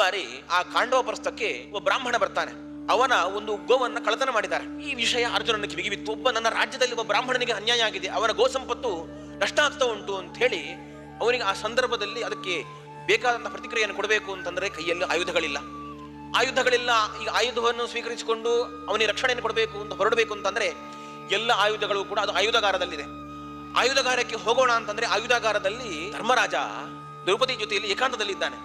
ಬಾರಿ ಆ ಕಾಂಡವ ಪ್ರಸ್ಥಕ್ಕೆ ಒಬ್ಬ ಬ್ರಾಹ್ಮಣ ಬರ್ತಾನೆ. ಅವನ ಒಂದು ಗೋವನ್ನ ಕಳತನ ಮಾಡಿದ್ದಾರೆ ಈ ವಿಷಯ ಅರ್ಜುನನ ಕಿವಿಗೆ ಬಿತ್ತು ಒಬ್ಬ ನನ್ನ ರಾಜ್ಯದಲ್ಲಿ ಒಬ್ಬ ಬ್ರಾಹ್ಮಣನಿಗೆ ಅನ್ಯಾಯ ಆಗಿದೆ. ಅವನ ಗೋ ಸಂಪತ್ತು ನಷ್ಟ ಆಗ್ತಾ ಉಂಟು ಅಂತ ಹೇಳಿ ಅವನಿಗೆ ಆ ಸಂದರ್ಭದಲ್ಲಿ ಅದಕ್ಕೆ ಬೇಕಾದಂತಹ ಪ್ರತಿಕ್ರಿಯೆಯನ್ನು ಕೊಡಬೇಕು ಅಂತಂದ್ರೆ ಕೈಯಲ್ಲಿ ಆಯುಧಗಳಿಲ್ಲ. ಆಯುಧಗಳಿಲ್ಲ. ಈಗ ಆಯುಧವನ್ನು ಸ್ವೀಕರಿಸಿಕೊಂಡು ಅವನಿಗೆ ರಕ್ಷಣೆಯನ್ನು ಕೊಡಬೇಕು ಅಂತ ಹೊರಡಬೇಕು ಅಂತಂದ್ರೆ ಎಲ್ಲ ಆಯುಧಗಳು ಕೂಡ ಅದು ಆಯುಧಗಾರದಲ್ಲಿದೆ. ಆಯುಧಗಾರಕ್ಕೆ ಹೋಗೋಣ ಅಂತಂದ್ರೆ ಆಯುಧಗಾರದಲ್ಲಿ ಧರ್ಮರಾಜ ದ್ರೌಪದಿ ಜೊತೆಯಲ್ಲಿ ಏಕಾಂತದಲ್ಲಿ ಇದ್ದಾನೆ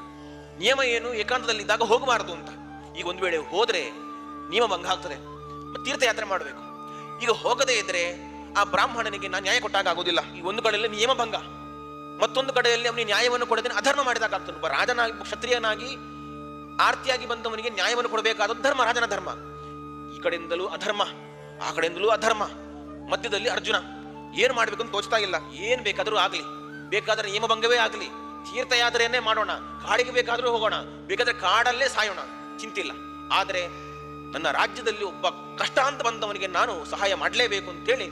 ನಿಯಮ ಏನು? ಏಕಾಂತದಲ್ಲಿದ್ದಾಗ ಹೋಗಬಾರದು ಅಂತ. ಈಗ ಒಂದು ವೇಳೆ ಹೋದರೆ ನಿಯಮ ಭಂಗ ಆಗ್ತದೆ. ತೀರ್ಥಯಾತ್ರೆ ಮಾಡಬೇಕು. ಈಗ ಹೋಗದೇ ಇದ್ರೆ ಆ ಬ್ರಾಹ್ಮಣನಿಗೆ ನಾನು ನ್ಯಾಯ ಕೊಟ್ಟಾಗ ಆಗೋದಿಲ್ಲ. ಈ ಒಂದು ಕಡೆಯಲ್ಲಿ ನಿಯಮ ಭಂಗ. ಮತ್ತೊಂದು ಕಡೆಯಲ್ಲಿ ಅವನಿಗೆ ನ್ಯಾಯವನ್ನು ಕೊಡದೆ ಅಧರ್ಮ ಮಾಡಿದಾಗ ಆಗ್ತದೆ. ಒಬ್ಬ ರಾಜನಾಗಿ ಕ್ಷತ್ರಿಯನಾಗಿ, ಆರ್ತಿಯಾಗಿ ಬಂದವನಿಗೆ ನ್ಯಾಯವನ್ನು ಕೊಡಬೇಕಾದ ಧರ್ಮ, ರಾಜನ ಧರ್ಮ. ಈ ಕಡೆಯಿಂದಲೂ ಅಧರ್ಮ, ಆ ಕಡೆಯಿಂದಲೂ ಅಧರ್ಮ, ಮಧ್ಯದಲ್ಲಿ ಅರ್ಜುನ. ಏನು ಮಾಡ್ಬೇಕು ಅಂತ ತೋಚ್ತಾ ಇಲ್ಲ. ಏನ್ ಬೇಕಾದರೂ ಆಗ್ಲಿ. ಬೇಕಾದ್ರೆ ನಿಯಮಭಂಗವೇ ಆಗ್ಲಿ. ತೀರ್ಥಯಾತ್ರೆಯನ್ನೇ ಮಾಡೋಣ, ಕಾಡಿಗೆ ಬೇಕಾದರೂ ಹೋಗೋಣ, ಬೇಕಾದ್ರೆ ಕಾಡಲ್ಲೇ ಸಾಯೋಣ, ಚಿಂತಿಲ್ಲ. ಆದರೆ ನನ್ನ ರಾಜ್ಯದಲ್ಲಿ ಒಬ್ಬ ಕಷ್ಟ ಅಂತ ಬಂದವನಿಗೆ ನಾನು ಸಹಾಯ ಮಾಡಲೇಬೇಕು ಅಂತೇಳಿ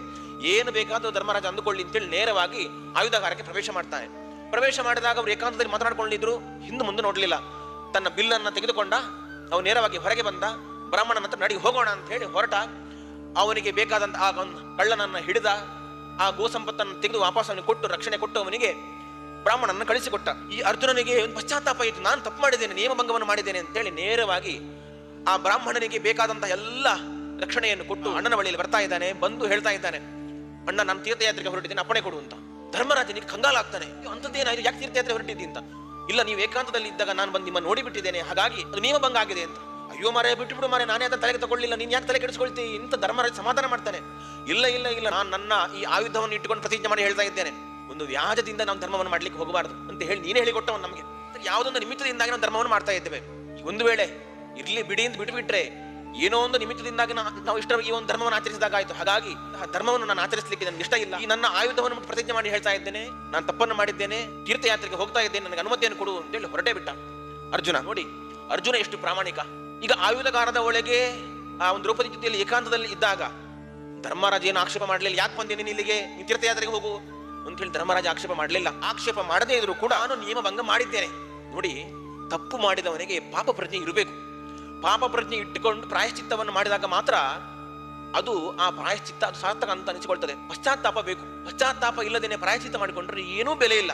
ಏನು ಬೇಕಾದರೂ ಧರ್ಮರಾಜ ಅಂದುಕೊಳ್ಳಿ ಅಂತೇಳಿ ನೇರವಾಗಿ ಆಯುಧಗಾರಕ್ಕೆ ಪ್ರವೇಶ ಮಾಡ್ತಾನೆ. ಪ್ರವೇಶ ಮಾಡಿದಾಗ ಅವರು ಏಕಾಂತದಲ್ಲಿ ಮಾತನಾಡ್ಕೊಂಡಿದ್ರು, ಹಿಂದೆ ಮುಂದೆ ನೋಡಲಿಲ್ಲ. ತನ್ನ ಬಿಲ್ಲನ್ನು ತೆಗೆದುಕೊಂಡ, ಅವನು ನೇರವಾಗಿ ಹೊರಗೆ ಬಂದ, ಬ್ರಾಹ್ಮಣನ ಹತ್ರ ನಡಿ ಹೋಗೋಣ ಅಂತ ಹೇಳಿ ಹೊರಟ. ಅವನಿಗೆ ಬೇಕಾದಂತ ಆ ಕಳ್ಳನನ್ನ ಹಿಡಿದ, ಆ ಗೋ ಸಂಪತ್ತನ್ನು ತೆಗೆದು ವಾಪಸ್ ಅವನಿಗೆ ಕೊಟ್ಟು, ರಕ್ಷಣೆ ಕೊಟ್ಟು ಅವನಿಗೆ ಬ್ರಾಹ್ಮಣನ ಕಳಿಸಿಕೊಟ್ಟ. ಈ ಅರ್ಜುನನಿಗೆ ಒಂದು ಪಶ್ಚಾತ್ತಾಪ ಇತ್ತು ನಾನು ತಪ್ಪು ಮಾಡಿದ್ದೇನೆ, ನಿಯಮಭಂಗವನ್ನು ಮಾಡಿದ್ದೇನೆ ಅಂತೇಳಿ ನೇರವಾಗಿ ಆ ಬ್ರಾಹ್ಮಣನಿಗೆ ಬೇಕಾದಂತಹ ಎಲ್ಲ ರಕ್ಷಣೆಯನ್ನು ಕೊಟ್ಟು ಅಣ್ಣನ ಬಳಿಯಲ್ಲಿ ಬರ್ತಾ ಇದ್ದಾನೆ, ಬಂದು ಹೇಳ್ತಾ ಇದ್ದಾನೆ. ಅಣ್ಣ, ನಾನು ತೀರ್ಥಯಾತ್ರೆಗೆ ಹೊರಟಿದ್ದೇನೆ, ಅಪ್ಪಣೆ ಕೊಡು ಅಂತ. ಧರ್ಮರಾಜನಿಗೆ ಕಂಗಾಲಾಗ್ತಾನೆ ಅಂಥದ್ದೇನಾಯ್ತು? ಯಾಕೆ ತೀರ್ಥಯಾತ್ರೆ ಹೊರಟಿದ್ದಿ ಅಂತ? ಇಲ್ಲ, ನೀವು ಏಕಾಂತದಲ್ಲಿ ಇದ್ದಾಗ ನಾನು ಬಂದು ನಿಮ್ಮ ನೋಡಿಬಿಟ್ಟಿದ್ದೇನೆ. ಹಾಗಾಗಿ ಅದು ನಿಯಮಭಂಗ ಆಗಿದೆ ಅಂತ. ಅಯ್ಯೋ ಮಾರೇ ಬಿಟ್ಟು ಬಿಡು ಮಾರೇ, ನಾನೇ ಅದನ್ನು ತಲೆಗೆ ತಗೊಳ್ಳಿಲ್ಲ. ನೀನು ಯಾಕೆ ತಲೆ ಕೆಡಿಸ್ಕೊಳ್ತೀನಿ ಇಂಥ ಧರ್ಮರಾಜ ಸಮಾಧಾನ ಮಾಡ್ತಾನೆ. ಇಲ್ಲ ಇಲ್ಲ ಇಲ್ಲ. ನಾನು ನನ್ನ ಈ ಆಯುಧವನ್ನು ಇಟ್ಟುಕೊಂಡು ಪ್ರತಿಜ್ಞೆ ಮಾಡಿ ಹೇಳ್ತಾ ಇದ್ದೇನೆ. ಒಂದು ವ್ಯಾಜದಿಂದ ನಾವು ಧರ್ಮವನ್ನು ಮಾಡ್ಲಿಕ್ಕೆ ಹೋಗಬಾರದು ಅಂತ ಹೇಳಿ ನೀನೇ ಹೇಳಿಕೊಟ್ಟವನು ನಮಗೆ. ಯಾವುದೊಂದು ನಿಮಿತ್ತದಿಂದಾಗಿ ನಾವು ಧರ್ಮವನ್ನು ಮಾಡ್ತಾ ಇದ್ದೇವೆ. ಒಂದು ವೇಳೆ ಇರ್ಲಿ ಬಿಡಿ ಅಂತ ಬಿಟ್ಬಿಟ್ರೆ ಏನೋ ಒಂದು ನಿಮಿತ್ತದಿಂದಾಗಿ ನಾವು ಇಷ್ಟ ಈ ಒಂದು ಧರ್ಮವನ್ನು ಆಚರಿಸಿದಾಗ ಆಯ್ತು ಹಾಗಾಗಿ ಆ ಧರ್ಮವನ್ನು ನಾನು ಆಚರಿಸಲಿಕ್ಕೆ ನನಗೆ ಇಷ್ಟ ಇಲ್ಲ. ಈ ನನ್ನ ಆಯುಧವನ್ನು ಪ್ರತಿಜ್ಞೆ ಮಾಡಿ ಹೇಳ್ತಾ ಇದ್ದೇನೆ, ನಾನು ತಪ್ಪನ್ನು ಮಾಡಿದ್ದೇನೆ, ತೀರ್ಥಯಾತ್ರೆಗೆ ಹೋಗ್ತಾ ಇದ್ದೇನೆ, ನನಗೆ ಅನುಮತಿಯನ್ನು ಕೊಡು ಅಂತೇಳಿ ಹೊರಟೇ ಬಿಟ್ಟ. ಅರ್ಜುನ, ನೋಡಿ, ಅರ್ಜುನ ಎಷ್ಟು ಪ್ರಾಮಾಣಿಕ. ಈಗ ಆಯುಧಗಾರದ ಒಳಗೆ ಆ ಒಂದು ದ್ರೌಪದಿ ಜೊತೆಯಲ್ಲಿ ಏಕಾಂತದಲ್ಲಿ ಇದ್ದಾಗ ಧರ್ಮರಾಜ ಏನು ಆಕ್ಷೇಪ ಮಾಡಲಿಲ್ಲ. ಯಾಕೆ ಬಂದೇನೆ ಇಲ್ಲಿಗೆ ತೀರ್ಥಯಾತ್ರೆಗೆ ಹೋಗು. ಅಂತ ಹೇಳಿ ಧರ್ಮರಾಜ ಆಕ್ಷೇಪ ಮಾಡಲಿಲ್ಲ. ಆಕ್ಷೇಪ ಮಾಡದೇ ಇದ್ರು ಕೂಡ ನಾನು ನಿಯಮ ಭಂಗ ಮಾಡಿದ್ದೇನೆ. ನೋಡಿ, ತಪ್ಪು ಮಾಡಿದವನಿಗೆ ಪಾಪ ಪ್ರಜ್ಞೆ ಇರಬೇಕು. ಪಾಪ ಪ್ರಜ್ಞೆ ಇಟ್ಟುಕೊಂಡು ಪ್ರಾಯಶ್ಚಿತ್ತವನ್ನು ಮಾಡಿದಾಗ ಮಾತ್ರ ಅದು ಆ ಪ್ರಾಯಶ್ಚಿತ್ತ ಸಾರ್ಥಕ ಅಂತ ಅನಿಸಿಕೊಳ್ತದೆ ಪಶ್ಚಾತ್ತಾಪ ಬೇಕು. ಪಶ್ಚಾತ್ತಾಪ ಇಲ್ಲದೇನೆ ಪ್ರಾಯಶ್ಚಿತ್ತ ಮಾಡಿಕೊಂಡ್ರೆ ಏನೂ ಬೆಲೆ ಇಲ್ಲ.